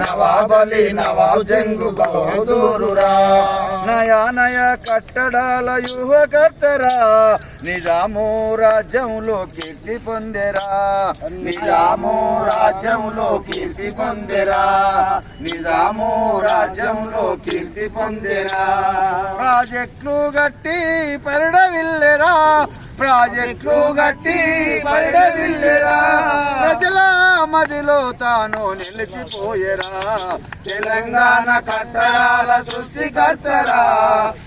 నవాబలి నవాబ్ జంగు బహదూరురా. నయా నయ కట్టడాల యువకర్తరా. నిజాము రాజ్యంలో కీర్తి పొందెరా. నిజాము రాజ్యంలో కీర్తి పొందెరా. నిజాము రాజ్యంలో కీర్తి పొందెరా. ప్రాజెక్టులు గట్టి పరిడవిల్లెరా. ప్రాజెక్టులు గట్టి పరిడవిల్లెరా ప్రజల మదిలో తాను నిలిచిపోయేరా. తెలంగాణ కట్టడాల సృష్టికర్తరా.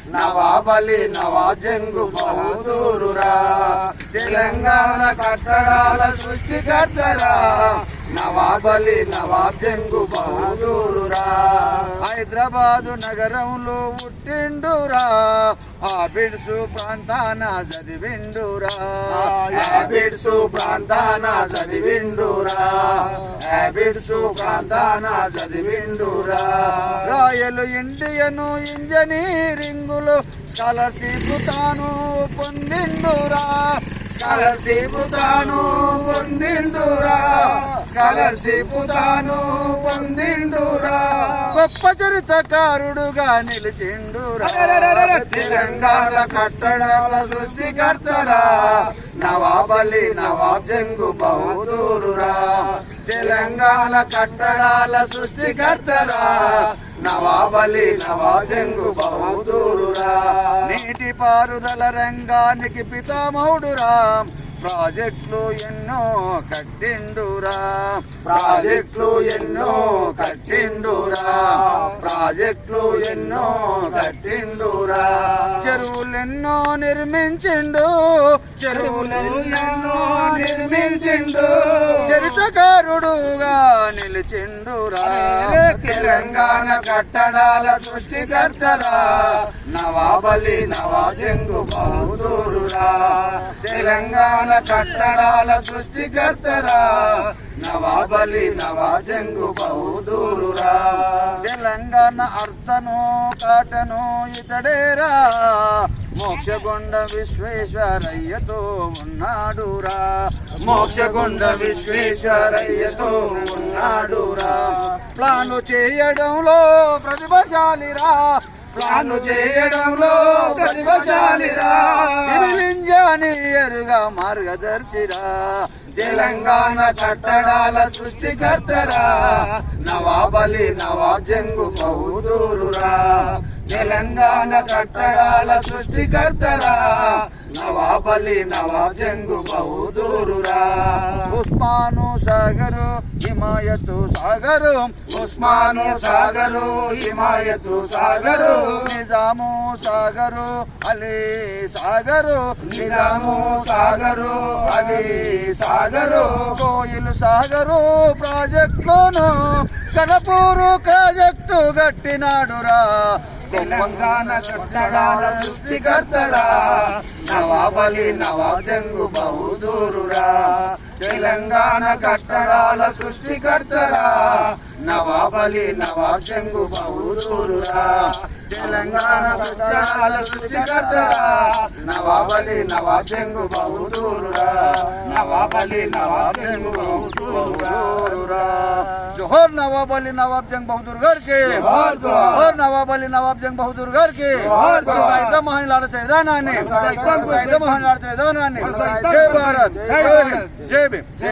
నవాబలి నవాజంగు బహదూరురా. తెలంగాణ కట్టడాల సృష్టికర్తరా. నవాబలి నవాజంగు బహదూరురా హైదరాబాదు నగరంలో పుట్టిండురా ఆ బిడ్సు ప్రాంతాన చదివిండురా. హ్యాబిట్స్ ప్రాంతాన చదివిండురా. హ్యాబిట్స్ ప్రాంతాన చదివిండురా. రాయల్ ఇండియన్ ఇంజనీరింగులో స్కాలర్షిప్ తాను పొందిండురా. స్కాలర్షిప్ తాను పొందిండురా. స్కాలర్షిప్ తాను పొందిండురా. గొప్ప చరిత్రకారుడుగా నిలిచిండురా. తెలంగాణ కట్టడాల సృష్టికర్తరా. నవాబలి నవాబ్ జంగు బహదూరురా. తెలంగాణ కట్టడాల సృష్టికర్తరా. నవాబలి నవాజంగు జంగు బహదూరురా. నీటి పారుదల రంగానికి పితామౌడురా ప్రాజెక్టులు ఎన్నో కట్టిండురా. ప్రాజెక్టులు ఎన్నో కట్టిండురా. ప్రాజెక్టులు ఎన్నో కట్టిండురా. చెరువులెన్నో నిర్మించిండు. చెరువులు ఎన్నో నిర్మించిండు. చరిత్రకారుడుగా నిలిచిండురా. తెలంగాణ కట్టడాల సృష్టికర్తరా. నవాబలి నవాజంగు బహదూరురా. తెలంగాణ కట్టడాల సృష్టికర్తరా. నవాబలి నవాజంగు బహదూరురా. తెలంగాణ అర్థను కాటను ఇతడేరా. మోక్షగుండ విశ్వేశ్వరయ్యతో ఉన్నాడురా. మోక్షగుండ విశ్వేశ్వరయ్యతో ఉన్నాడురా. ప్లాను చేయడంలో ప్రతిభశాలిరా. ప్లాను చేయడంలో ప్రతిభశాలిరా. సివిల్ ఇంజనీరుగా మార్గదర్శిరా. తెలంగాణ కట్టడాల సృష్టికర్తరా. నవాబలి నవాబ్ జంగు బహుదూరురా. తెలంగాణ కట్టడాల సృష్టికర్తరా. నవాబలి నవాజంగు బహదూరురా ఉస్మాను సాగరు హిమాయతు సాగరు ఉస్మాను సాగరు హిమాయతు సాగరు నిజాము సాగరు అలీ సాగరు నిజాము సాగరు అలీ సాగరు కోయిలు సాగరు ప్రాజెక్టును కనపూరు ప్రాజెక్టు గట్టినాడురా తెలంగాణ కట్టడాల సృష్టికర్తరా నవాబలి నవాజంగు బహదూరురా తెలంగాణ కట్టడాల సృష్టికర్తరా నవాబలి నవాజంగు బహదూరురా తెలంగాణ కట్టడాల సృష్టికర్తరా నవాబలి నవాజంగు బహదూరురా నవాబలి నవాజంగు బహదూరురా బహదూరురా బహదూర్ గారు కి జోహార్, జోహార్. జోహర్ నవాబ్ అలీ నవాబ్ జంగ్ బహదూర్ గారు కి జోహార్, జోహార్. సాయిత మహాన్ లాడ చైదానాన్ని సాయిత సాయిత మహాన్ లాడ చైదానాన్ని సాయిత జై భారత్ జై హింద్ జై భీమ్